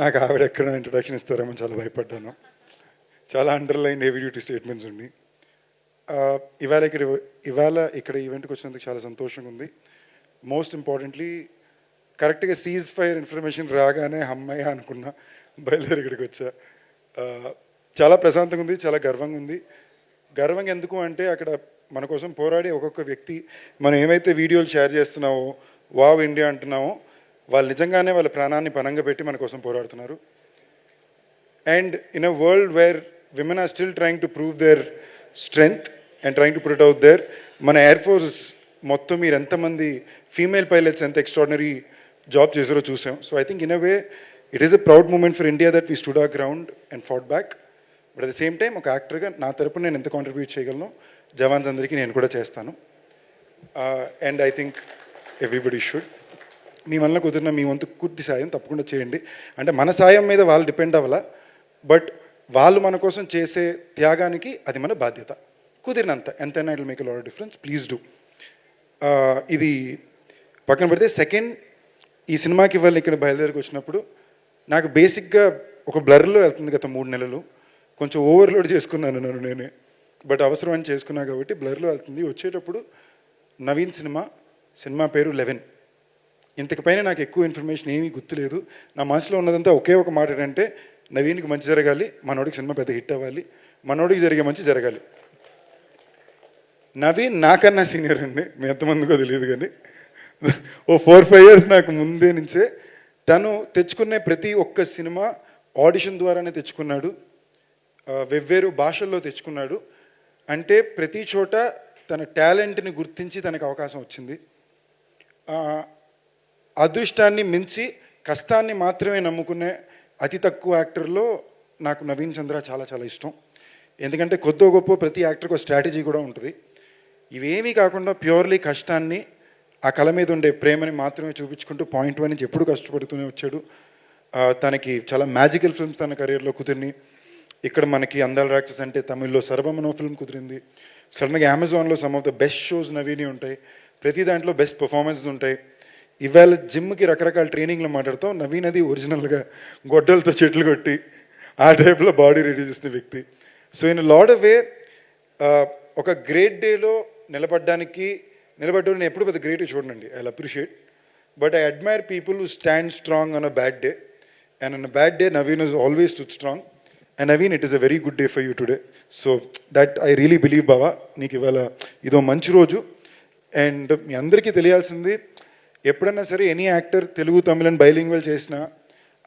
నాకు ఆవిడ ఎక్కడ ఇంట్రొడక్షన్ ఇస్తారేమో చాలా భయపడ్డాను. చాలా అండర్లైన్ హెవీ డ్యూటీ స్టేట్మెంట్స్ ఉండి. ఇవాళ ఇక్కడ ఇవాళ ఇక్కడ ఈవెంట్కి వచ్చినందుకు చాలా సంతోషంగా ఉంది. మోస్ట్ ఇంపార్టెంట్లీ కరెక్ట్గా సీజ్ ఫైర్ ఇన్ఫర్మేషన్ రాగానే అమ్మాయి అనుకున్నా బయలుదేరి ఇక్కడికి వచ్చా. చాలా ప్రశాంతంగా ఉంది చాలా గర్వంగా ఉంది. గర్వంగా ఎందుకు అంటే అక్కడ మన కోసం పోరాడే ఒక్కొక్క వ్యక్తి మనం ఏమైతే వీడియోలు షేర్ చేస్తున్నామో వావ్ ఇండియా అంటున్నామో వాళ్ళు నిజంగానే వాళ్ళ ప్రాణాన్ని పనంగా పెట్టి మన కోసం పోరాడుతున్నారు. And in a world where women are still trying to prove their strength and trying to put out there మన ఎయిర్ ఫోర్స్ మొత్తం మీరు ఎంతమంది ఫీమేల్ పైలట్స్ ఎంత ఎక్స్ట్రాడినరీ జాబ్ చేసారో చూసాం. So I think in a way it is a proud moment for India that we stood a ground and fought back but at the same time ఒక యాక్టర్గా నా తరపున నేను ఎంత కాంట్రిబ్యూట్ చేయగలను జవాన్స్ అందరికీ నేను కూడా చేస్తాను. And I think everybody should మీ వల్ల కుదిరిన మీ వంతు పూర్తి సాయం తప్పకుండా చేయండి. అంటే మన సాయం మీద వాళ్ళు డిపెండ్ అవ్వాల? బట్ వాళ్ళు మన కోసం చేసే త్యాగానికి అది మన బాధ్యత. కుదిరినంత. ఎంతైనా it make lot difference please do ఇది పక్కన పెడితే సెకండ్ ఈ సినిమాకి వాళ్ళు ఇక్కడ బయలుదేరికి వచ్చినప్పుడు నాకు బేసిక్గా ఒక బ్లర్లో వెళ్తుంది గత మూడు నెలలు. కొంచెం ఓవర్లోడ్ చేసుకున్నాను నన్ను నేనే. బట్ అవసరం అని చేసుకున్నా కాబట్టి బ్లర్లో వెళ్తుంది. వచ్చేటప్పుడు నవీన్ సినిమా. సినిమా పేరు లెవెన్. ఇంతకుపైన నాకు ఎక్కువ ఇన్ఫర్మేషన్ ఏమీ గుర్తులేదు. నా మనసులో ఉన్నదంతా ఒకే ఒక మాట ఏంటంటే నవీన్కి మంచి జరగాలి మనోడికి సినిమా పెద్ద హిట్ అవ్వాలి మనోడికి జరిగే మంచి జరగాలి. నవీన్ నాకన్నా సీనియర్ అండి మీ ఎంతమందికో తెలియదు కానీ. ఓ ఫోర్ ఫైవ్ ఇయర్స్ నాకు ముందే నుంచే తను తెచ్చుకునే ప్రతి ఒక్క సినిమా ఆడిషన్ ద్వారానే తెచ్చుకున్నాడు. వెవ్వేరు భాషల్లో తెచ్చుకున్నాడు. అంటే ప్రతి చోట తన టాలెంట్ని గుర్తించి తనకు అవకాశం వచ్చింది. అదృష్టాన్ని మించి కష్టాన్ని మాత్రమే నమ్ముకునే అతి తక్కువ యాక్టర్లో నాకు నవీన్ చంద్ర చాలా చాలా ఇష్టం. ఎందుకంటే కొద్దో గొప్ప ప్రతి యాక్టర్కి ఒక స్ట్రాటజీ కూడా ఉంటుంది. ఇవేమీ కాకుండా ప్యూర్లీ కష్టాన్ని ఆ కళ మీద ఉండే ప్రేమని మాత్రమే చూపించుకుంటూ పాయింట్ వన్ నుంచి ఎప్పుడు కష్టపడుతూనే వచ్చాడు. తనకి చాలా మ్యాజికల్ ఫిల్మ్స్ తన కెరియర్లో కుదిరిని. ఇక్కడ మనకి అందాల రాక్షస్ అంటే తమిళ్ళో సర్వమనో ఫిల్మ్ కుదిరింది. సడన్గా అమెజాన్లో some of the best shows నవీని ఉంటాయి. ప్రతి దాంట్లో బెస్ట్ పర్ఫార్మెన్సెస్ ఉంటాయి. ఇవాళ జిమ్కి రకరకాల ట్రైనింగ్లో మాట్లాడతాం. నవీన్ అది ఒరిజినల్గా గొడ్డలతో చెట్లు కొట్టి ఆ టైప్లో బాడీ రెడీ చేసిన వ్యక్తి. So in lot of way ఒక గ్రేట్ డేలో నిలబడడానికి నిలబడ్డం నేను ఎప్పుడు పెద్ద గ్రేట్ చూడండి I appreciate. But I admire people who stand strong on a bad day. And on a bad day Naveen is always too strong. And Naveen it is a very good day for you today. So that I really believe బావా నీకు ఇవాళ ఇదో మంచి రోజు. And మీ అందరికీ తెలియాల్సింది ఎప్పుడన్నా సరే ఎనీ యాక్టర్ తెలుగు తమిళన్ బైలింగ్వల్ చేసినా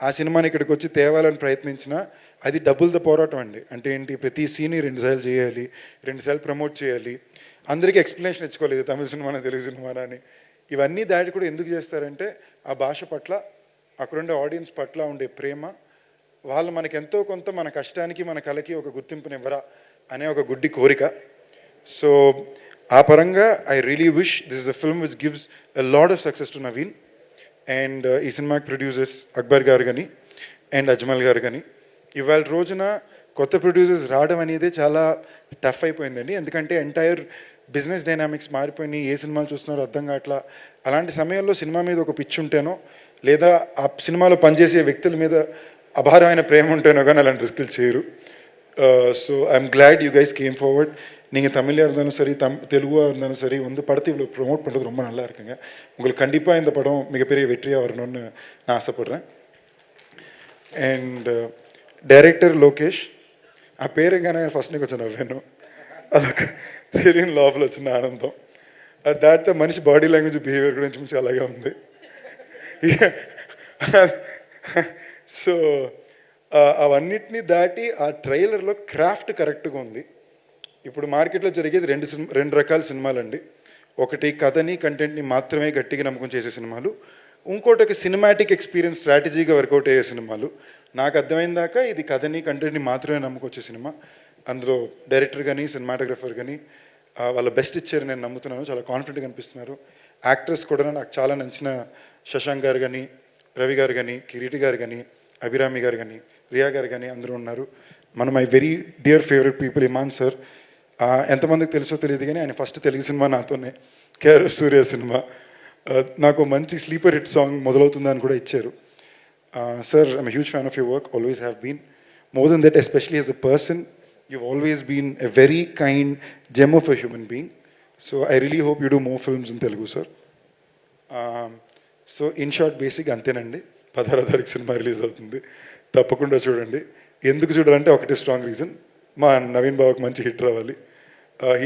ఆ సినిమాని ఇక్కడికి వచ్చి తేవాలని ప్రయత్నించినా అది డబుల్ పోరాటం అండి. అంటే ఏంటి? ప్రతి సీన్ని రెండుసార్లు చేయాలి రెండుసార్లు ప్రమోట్ చేయాలి. అందరికీ ఎక్స్ప్లెనేషన్ ఇచ్చుకోలేదు తమిళ సినిమానా తెలుగు సినిమానా అని. ఇవన్నీ దాటి కూడా ఎందుకు చేస్తారంటే ఆ భాష పట్ల అక్కడుండే ఆడియన్స్ పట్ల ఉండే ప్రేమ వాళ్ళు మనకి ఎంతో కొంత మన కష్టానికి మన కళకి ఒక గుర్తింపునివ్వరా అనే ఒక గుడ్డి కోరిక. సో ఆ పరంగా I really wish this the film which gives a lot of success to Naveen and ఈ సినిమాకి ప్రొడ్యూసర్స్ అక్బర్ గారు కానీ అండ్ అజ్మల్ గారు కానీ ఇవాళ రోజున కొత్త ప్రొడ్యూసర్స్ రావడం అనేది చాలా టఫ్ అయిపోయిందండి. ఎందుకంటే ఎంటైర్ బిజినెస్ డైనామిక్స్ మారిపోయినాయి. ఏ సినిమాలు చూస్తున్నారో అర్థం కావట్లా. అలాంటి సమయంలో సినిమా మీద ఒక పిచ్చి ఉంటేనో లేదా ఆ సినిమాలో పనిచేసే వ్యక్తుల మీద అభారమైన ప్రేమ ఉంటేనో కానీ అలాంటి రిస్కులు చేయరు. So I'm glad you guys came forward நீங்கள் தமிழாக இருந்தாலும் சரி தம் தெலுங்காக இருந்தாலும் சரி வந்து படத்தை இவ்வளோ ப்ரொமோட் பண்ணுறது ரொம்ப நல்லா இருக்குங்க உங்களுக்கு கண்டிப்பாக இந்த படம் மிகப்பெரிய வெற்றியாக வரணும்னு நான் ஆசைப்பட்றேன் అండ్ డైరెక్టర్ లోకేష్ ఆ పేరుగానే ఫస్ట్ నీకు కొంచెం నవ్వాను అదొక తెలియని లోపల వచ్చిన ఆనందం అది దాటితే మనిషి బాడీ లాంగ్వేజ్ బిహేవియర్ గురించి మంచి అలాగే ఉంది సో అవన్నిటిని దాటి ఆ ట్రైలర్లో క్రాఫ్ట్ కరెక్ట్గా ఉంది ఇప్పుడు మార్కెట్లో జరిగేది రెండు సినిమా రెండు రకాల సినిమాలండి. ఒకటి కథని కంటెంట్ని మాత్రమే గట్టిగా నమ్మకం చేసే సినిమాలు. ఇంకోటి ఒక సినిమాటిక్ ఎక్స్పీరియన్స్ స్ట్రాటజీగా వర్కౌట్ అయ్యే సినిమాలు. నాకు అర్థమైన దాకా ఇది కథని కంటెంట్ని మాత్రమే నమ్ముకొచ్చే సినిమా. అందులో డైరెక్టర్ కానీ సినిమాటోగ్రఫర్ కానీ వాళ్ళ బెస్ట్ ఇచ్చారు నేను నమ్ముతున్నాను. చాలా కాన్ఫిడెంట్గా అనిపిస్తున్నారు. యాక్ట్రెస్ కూడా నాకు చాలా నచ్చిన శశాంక్ గారు కానీ రవి గారు కానీ కిరీటి గారు కానీ అభిరామి గారు కానీ రియా గారు కానీ అందరూ ఉన్నారు. మన my very dear favourite people Imman sir ఎంతమందికి తెలుసో తెలియదు కానీ ఆయన ఫస్ట్ తెలుగు సినిమా నాతోనే. KRS Surya cinema. నాకు మంచి స్లీపర్ హిట్ సాంగ్ మొదలవుతుందని కూడా ఇచ్చారు. Sir I'm huge fan of you work always have been more than that especially as a person you always been a very kind gem of a human being so I really hope you do more films in Telugu sir so in short basic అంతేనండి. పదహారో తారీఖు cinema release అవుతుంది. తప్పకుండా చూడండి. ఎందుకు చూడాలంటే ఒకటి strong reason మా నవీన్ బాబుకి మంచి హిట్ రావాలి.